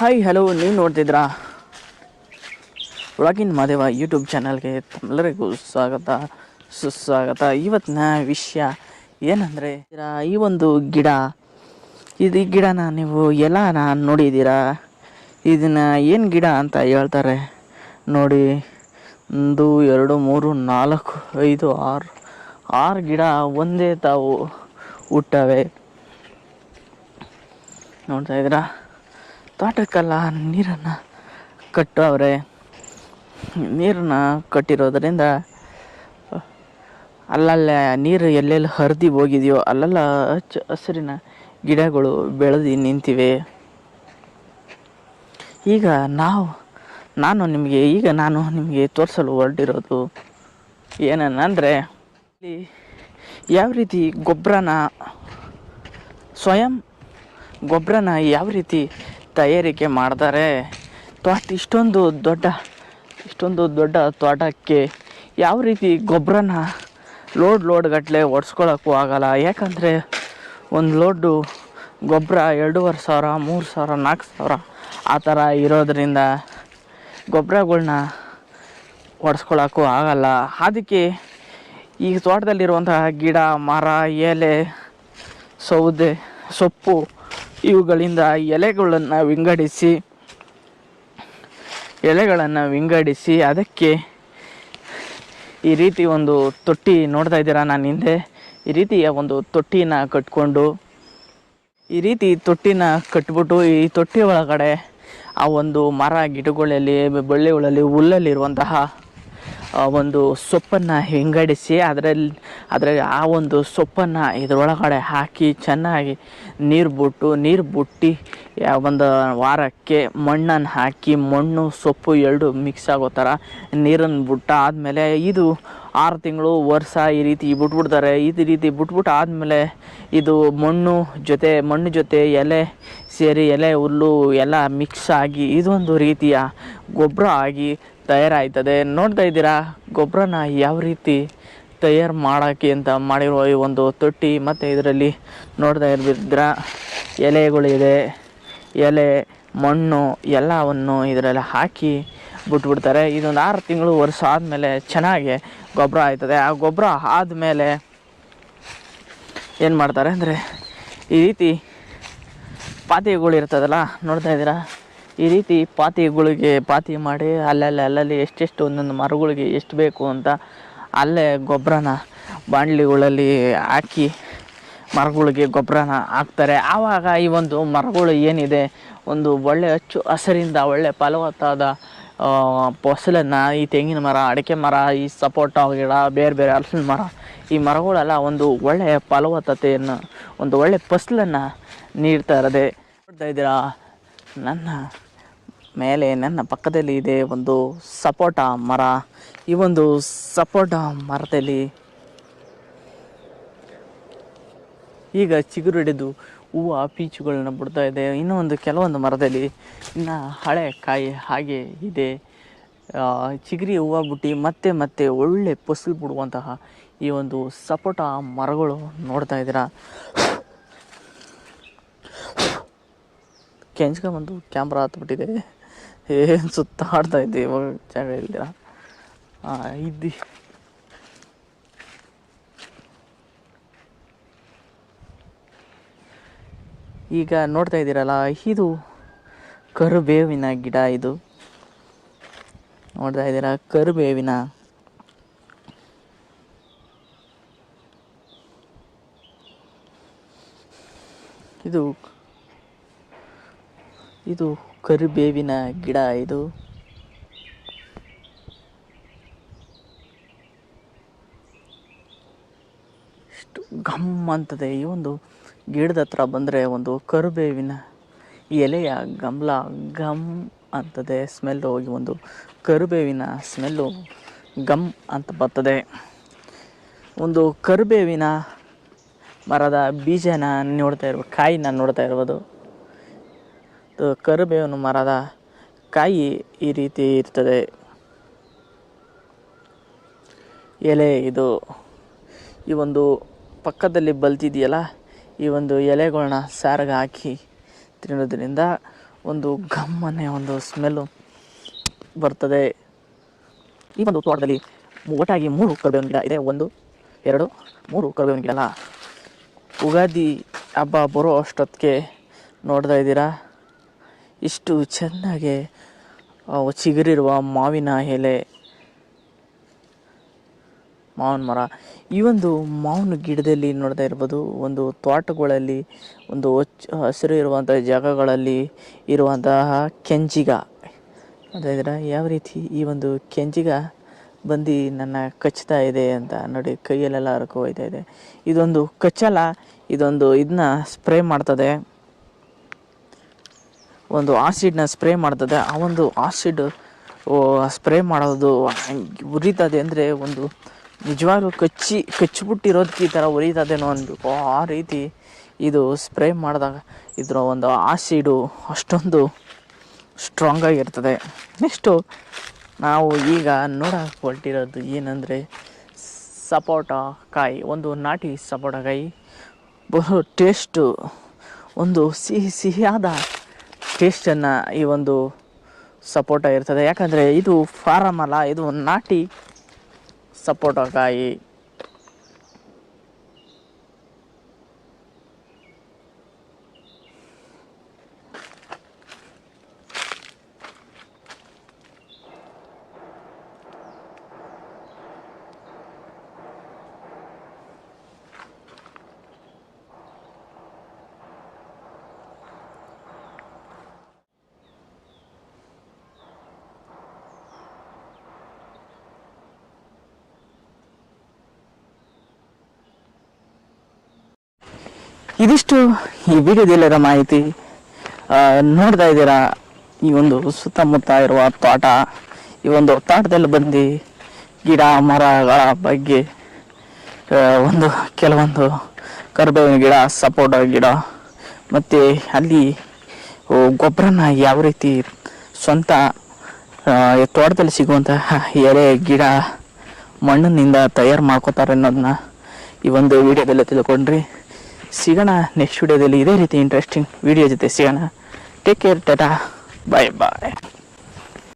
Hi hello ನೀವು ನೋಡ್ತಿದ್ರಾ? ಒಳಗಿನ Madeva YouTube ಚಾನಲ್ಗೆ ತಮ್ಮೆಲ್ಲರಿಗೂ ಸ್ವಾಗತ, ಸುಸ್ವಾಗತ. ಇವತ್ತಿನ ವಿಷಯ ಏನಂದರೆ ಈ ಒಂದು ಗಿಡ. ಇದು ಈ ಗಿಡನ ನೀವು ಎಲ್ಲನ ನೋಡಿದ್ದೀರಾ ಇದನ್ನು ಏನು ಗಿಡ ಅಂತ ಹೇಳ್ತಾರೆ? ನೋಡಿ, ಒಂದು, ಎರಡು, ಮೂರು, ನಾಲ್ಕು, ಐದು, ಆರು ಆರು ಗಿಡ ಒಂದೇ ತಾವು ಹುಟ್ಟವೆ. ನೋಡ್ತಾ ಇದ್ದೀರಾ ತೋಟಕ್ಕೆಲ್ಲ ನೀರನ್ನು ಅವರೇ ನೀರನ್ನ ಕಟ್ಟಿರೋದರಿಂದ, ಅಲ್ಲಲ್ಲೇ ನೀರು ಎಲ್ಲೆಲ್ಲಿ ಹರಿದು ಹೋಗಿದೆಯೋ, ಅಲ್ಲೆಲ್ಲ ಹಚ್ಚ ಹಸಿರಿನ ಗಿಡಗಳು ಬೆಳೆದು ನಿಂತಿವೆ. ಈಗ ನಾವು, ನಾನು ನಿಮಗೆ, ಈಗ ನಾನು ನಿಮಗೆ ತೋರಿಸಲು ಹೊರಟಿರೋದು ಏನನ್ನಂದರೆ, ಇಲ್ಲಿ ಯಾವ ರೀತಿ ಗೊಬ್ಬರನ ಸ್ವಯಂ ಗೊಬ್ಬರನ ಯಾವ ರೀತಿ ತಯಾರಿಕೆ ಮಾಡ್ತಾರೆ. ತೋಟ ಇಷ್ಟೊಂದು ದೊಡ್ಡ ಇಷ್ಟೊಂದು ದೊಡ್ಡ ತೋಟಕ್ಕೆ ಯಾವ ರೀತಿ ಗೊಬ್ಬರನ ಲೋಡ್ ಲೋಡ್ ಗಟ್ಟಲೆ ಒಡ್ಸ್ಕೊಳಕ್ಕೂ ಆಗಲ್ಲ. ಯಾಕಂದರೆ ಒಂದು ಲೋಡು ಗೊಬ್ಬರ ಎರಡೂವರೆ ಸಾವಿರ, ಮೂರು ಸಾವಿರ, ನಾಲ್ಕು ಸಾವಿರ ಆ ಥರ ಇರೋದರಿಂದ ಗೊಬ್ಬರಗಳ್ನ ಒಡ್ಸ್ಕೊಳಕ್ಕೂ ಆಗಲ್ಲ. ಅದಕ್ಕೆ ಈ ತೋಟದಲ್ಲಿರುವಂತಹ ಗಿಡ, ಮರ, ಎಲೆ, ಸೌದೆ, ಸೊಪ್ಪು ಇವುಗಳಿಂದ ಎಲೆಗಳನ್ನು ವಿಂಗಡಿಸಿ ಎಲೆಗಳನ್ನು ವಿಂಗಡಿಸಿ, ಅದಕ್ಕೆ ಈ ರೀತಿ ಒಂದು ತೊಟ್ಟಿ ನೋಡ್ತಾ ಇದ್ದೀರಾ ನಾನು ಹಿಂದೆ? ಈ ರೀತಿಯ ಒಂದು ತೊಟ್ಟಿನ ಕಟ್ಕೊಂಡು, ಈ ರೀತಿ ತೊಟ್ಟಿನ ಕಟ್ಬಿಟ್ಟು, ಈ ತೊಟ್ಟಿ ಒಳಗಡೆ ಆ ಒಂದು ಮರ ಗಿಡಗಳಲ್ಲಿ, ಬಳ್ಳಿಗಳಲ್ಲಿ, ಹುಲ್ಲಲ್ಲಿರುವಂತಹ ಒಂದು ಸೊಪ್ಪನ್ನು ವಿಂಗಡಿಸಿ ಅದರಲ್ಲಿ ಅದರಲ್ಲಿ ಆ ಒಂದು ಸೊಪ್ಪನ್ನು ಇದರೊಳಗಡೆ ಹಾಕಿ ಚೆನ್ನಾಗಿ ನೀರು ಬಿಟ್ಟು ನೀರು ಬಿಟ್ಟು ಒಂದು ವಾರಕ್ಕೆ ಮಣ್ಣನ್ನು ಹಾಕಿ, ಮಣ್ಣು, ಸೊಪ್ಪು ಎರಡು ಮಿಕ್ಸ್ ಆಗೋ ಥರ ನೀರನ್ನು ಬಿಟ್ಟು ಆದಮೇಲೆ ಇದು ಆರು ತಿಂಗಳು ವರ್ಷ ಈ ರೀತಿ ಬಿಟ್ಬಿಡ್ತಾರೆ. ಈ ರೀತಿ ಬಿಟ್ಬಿಟ್ಟು ಆದಮೇಲೆ ಇದು ಮಣ್ಣು ಜೊತೆ ಮಣ್ಣು ಜೊತೆ ಎಲೆ ಸೇರಿ ಎಲೆ, ಹುಲ್ಲು ಎಲ್ಲ ಮಿಕ್ಸ್ ಆಗಿ ಇದೊಂದು ರೀತಿಯ ಗೊಬ್ಬರ ಆಗಿ ತಯಾರಾಯ್ತದೆ. ನೋಡ್ತಾ ಇದ್ದೀರಾ? ಗೊಬ್ಬರನ ಯಾವ ರೀತಿ ತಯಾರು ಮಾಡೋಕ್ಕೆ ಅಂತ ಮಾಡಿರುವ ಈ ಒಂದು ತೊಟ್ಟಿ ಮತ್ತು ಇದರಲ್ಲಿ ನೋಡ್ತಾ ಇರ್ಬಿದ್ರ ಎಲೆಗಳಿದೆ ಎಲೆ, ಮಣ್ಣು ಎಲ್ಲವನ್ನು ಇದರಲ್ಲಿ ಹಾಕಿ ಬಿಟ್ಬಿಡ್ತಾರೆ. ಇದೊಂದು ಆರು ತಿಂಗಳು ವರ್ಷ ಆದಮೇಲೆ ಚೆನ್ನಾಗಿ ಗೊಬ್ಬರ ಆಯ್ತದೆ. ಆ ಗೊಬ್ಬರ ಆದಮೇಲೆ ಏನು ಮಾಡ್ತಾರೆ ಅಂದರೆ ಈ ರೀತಿ ಪಾತಿಗಳಿರ್ತದಲ್ಲ ನೋಡ್ತಾ ಇದ್ದೀರಾ? ಈ ರೀತಿ ಪಾತಿಗಳಿಗೆ ಪಾತಿ ಮಾಡಿ ಅಲ್ಲಲ್ಲಿ ಅಲ್ಲಲ್ಲಿ ಎಷ್ಟೆಷ್ಟು ಒಂದೊಂದು ಮರಗಳಿಗೆ ಎಷ್ಟು ಬೇಕು ಅಂತ ಅಲ್ಲೇ ಗೊಬ್ಬರನ ಬಾಂಡ್ಲಿಗಳಲ್ಲಿ ಹಾಕಿ ಮರಗಳಿಗೆ ಗೊಬ್ಬರನ ಹಾಕ್ತಾರೆ. ಆವಾಗ ಈ ಒಂದು ಮರಗಳು ಏನಿದೆ, ಒಂದು ಒಳ್ಳೆ ಹಚ್ಚು ಹಸಿರಿಂದ ಒಳ್ಳೆ ಫಲವತ್ತಾದ ಫಸಲನ್ನು ಈ ತೆಂಗಿನ ಮರ, ಅಡಿಕೆ ಮರ, ಈ ಸಪೋಟ ಗಿಡ, ಬೇರೆ ಬೇರೆ ಹಲಸಿನ ಮರ, ಈ ಮರಗಳೆಲ್ಲ ಒಂದು ಒಳ್ಳೆಯ ಫಲವತ್ತತೆಯನ್ನು, ಒಂದು ಒಳ್ಳೆ ಫಸಲನ್ನು ನೀಡ್ತಾ ಇರೋದೇ. ನೋಡ್ತಾ ಇದ್ದೀರಾ? ನನ್ನ ಮೇಲೆ ನನ್ನ ಪಕ್ಕದಲ್ಲಿ ಇದೆ ಒಂದು ಸಪೋಟ ಮರ. ಈ ಒಂದು ಸಪೋಟ ಮರದಲ್ಲಿ ಈಗ ಚಿಗುರು ಹಿಡಿದು ಹೂವು ಪೀಚುಗಳನ್ನ ಬಿಡ್ತಾ ಇದೆ. ಇನ್ನೂ ಒಂದು ಕೆಲವೊಂದು ಮರದಲ್ಲಿ ಇನ್ನು ಹಳೆ ಕಾಯಿ ಹಾಗೆ ಇದೆ. ಚಿಗುರಿ ಹೂವು ಬಿಟ್ಟು ಮತ್ತೆ ಮತ್ತೆ ಒಳ್ಳೆ ಫಸಲು ಬಿಡುವಂತಹ ಈ ಒಂದು ಸಪೋಟ ಮರಗಳು ನೋಡ್ತಾ ಇದ್ದೀರಾ? ಕೆಂಚ್ಕೊಂಬಂದು ಕ್ಯಾಮ್ರಾ ಹತ್ಬಿಟ್ಟಿದೆ. ಏನು ಸುತ್ತಾಡ್ತಾ ಇದ್ದೆ ಇವಾಗ ಜಾಗ ಇಲ್ದಿರ ಇದ್ದಿ. ಈಗ ನೋಡ್ತಾ ಇದ್ದೀರಲ್ಲ, ಇದು ಕರುಬೇವಿನ ಗಿಡ ಇದು. ನೋಡ್ತಾ ಇದ್ದೀರಾ, ಕರುಬೇವಿನ. ಇದು ಇದು ಕರಿಬೇವಿನ ಗಿಡ ಇದು. ಇಷ್ಟು ಘಮ್ ಅಂತದೆ. ಈ ಒಂದು ಗಿಡದ ಹತ್ರ ಬಂದರೆ ಒಂದು ಕರಿಬೇವಿನ ಎಲೆಯ ಗಮ್ಲ ಗಮ್ ಅಂತದೆ. ಸ್ಮೆಲ್ ಹೋಗಿ ಒಂದು ಕರಿಬೇವಿನ ಸ್ಮೆಲ್ಲು ಗಮ್ ಅಂತ ಬರ್ತದೆ. ಒಂದು ಕರಿಬೇವಿನ ಮರದ ಬೀಜನ ನೋಡ್ತಾ ಇರ್ಬೋದು ಕಾಯಿನ ನೋಡ್ತಾ ಇರ್ಬೋದು. ಕರಿಬೇವಿನ ಮರದ ಕಾಯಿ ಈ ರೀತಿ ಇರ್ತದೆ. ಎಲೆ ಇದು. ಈ ಒಂದು ಪಕ್ಕದಲ್ಲಿ ಬಲ್ತಿದೆಯಲ್ಲ, ಈ ಒಂದು ಎಲೆಗಳನ್ನ ಸಾರಿಗೆ ಹಾಕಿ ತಿನ್ನೋದ್ರಿಂದ ಒಂದು ಗಮ್ಮನೆ ಒಂದು ಸ್ಮೆಲ್ಲು ಬರ್ತದೆ. ಈ ಒಂದು ತೋಟದಲ್ಲಿ ಒಟ್ಟಾಗಿ ಮೂರು ಕರಿಬೇವಿನ ಗಿಡ ಇದೆ. ಒಂದು, ಎರಡು, ಮೂರು ಕರಿಬೇವಿನ ಗಿಡ ಅಲ್ಲ ಉಗಾದಿ ಹಬ್ಬ ಬರೋ ಅಷ್ಟೊತ್ತಿಗೆ ನೋಡ್ತಾ ಇದ್ದೀರಾ? ಇಷ್ಟು ಚೆನ್ನಾಗಿ ಚಿಗುರಿರುವ ಮಾವಿನ ಎಲೆ, ಮಾವಿನ ಮರ. ಈ ಒಂದು ಮಾವಿನ ಗಿಡದಲ್ಲಿ ನೋಡ್ತಾ ಇರ್ಬೋದು, ಒಂದು ತೋಟಗಳಲ್ಲಿ, ಒಂದು ಹಸಿರು ಇರುವಂಥ ಜಾಗಗಳಲ್ಲಿ ಇರುವಂತಹ ಕೆಂಜಿಗ. ನೋಡ್ತಾ ಯಾವ ರೀತಿ ಈ ಒಂದು ಕೆಂಜಿಗ ಬಂದು ನನ್ನ ಕಚ್ತಾ ಇದೆ ಅಂತ ನೋಡಿ ಕೈಯಲ್ಲೆಲ್ಲ ಹರ್ಕೊ ಹೋಯ್ತಾ ಇದೆ. ಇದೊಂದು ಕಚ್ಚಲ್ಲ ಇದೊಂದು ಇದನ್ನ ಸ್ಪ್ರೇ ಮಾಡ್ತದೆ. ಒಂದು ಆಸಿಡ್ನ ಸ್ಪ್ರೇ ಮಾಡ್ತದೆ. ಆ ಒಂದು ಆಸಿಡ್ ಸ್ಪ್ರೇ ಮಾಡೋದು ಉರಿತದೆ ಅಂದರೆ ಒಂದು ನಿಜವಾಗ್ಲೂ ಕಚ್ಚಿ ಕಚ್ಚಿಬಿಟ್ಟಿರೋದಕ್ಕೆ ಈ ಥರ ಉರಿತದೇನೋ ಅನ್ಬೇಕು. ಆ ರೀತಿ ಇದು ಸ್ಪ್ರೇ ಮಾಡಿದಾಗ ಇದರ ಒಂದು ಆಸಿಡು ಅಷ್ಟೊಂದು ಸ್ಟ್ರಾಂಗ್ ಆಗಿರ್ತದೆ. ನೆಕ್ಸ್ಟು ನಾವು ಈಗ ನೋಡಕ್ಕೆ ಹೊರಟಿರೋದು ಏನಂದರೆ ಸಪೋಟ ಕಾಯಿ, ಒಂದು ನಾಟಿ ಸಪೋಟ ಕಾಯಿ. ಬಹು ಟೇಸ್ಟು, ಒಂದು ಸಿಹಿ, ಸಿಹಿಯಾದ ಟೇಸ್ಟನ್ನು ಈ ಒಂದು ಸಪೋಟ ಇರ್ತದೆ ಯಾಕಂದರೆ ಇದು ಫಾರಮ್ ಅಲ್ಲ ಇದು ನಾಟಿ ಸಪೋಟ ಇದಿಷ್ಟು ಈ ವಿಡಿಯೋದಲ್ಲಿರೋ ಮಾಹಿತಿ ನೋಡ್ತಾ ಇದ್ದೀರಾ? ಈ ಒಂದು ಸುತ್ತಮುತ್ತ ಇರುವ ತೋಟ, ಈ ಒಂದು ತೋಟದಲ್ಲಿ ಬಂದು ಗಿಡ, ಮರಗಳ ಬಗ್ಗೆ ಒಂದು ಕೆಲವೊಂದು ಕರ್ಬೇವಿನ ಗಿಡ, ಸಪೋಟ ಗಿಡ, ಮತ್ತು ಅಲ್ಲಿ ಗೊಬ್ಬರನ ಯಾವ ರೀತಿ ಸ್ವಂತ ತೋಟದಲ್ಲಿ ಸಿಗುವಂತಹ ಎಲೆ, ಗಿಡ, ಮಣ್ಣಿನಿಂದ ತಯಾರು ಮಾಡ್ಕೋತಾರೆ ಅನ್ನೋದನ್ನ ಈ ಒಂದು ವಿಡಿಯೋದಲ್ಲಿ ತಿಳ್ಕೊಂಡ್ರಿ ಸಿಗೋಣ ನೆಕ್ಸ್ಟ್ ವಿಡಿಯೋದಲ್ಲಿ ಇದೇ ರೀತಿ ಇಂಟ್ರೆಸ್ಟಿಂಗ್ ವಿಡಿಯೋ ಜೊತೆ ಸಿಗೋಣ. Take care Tata. Bye bye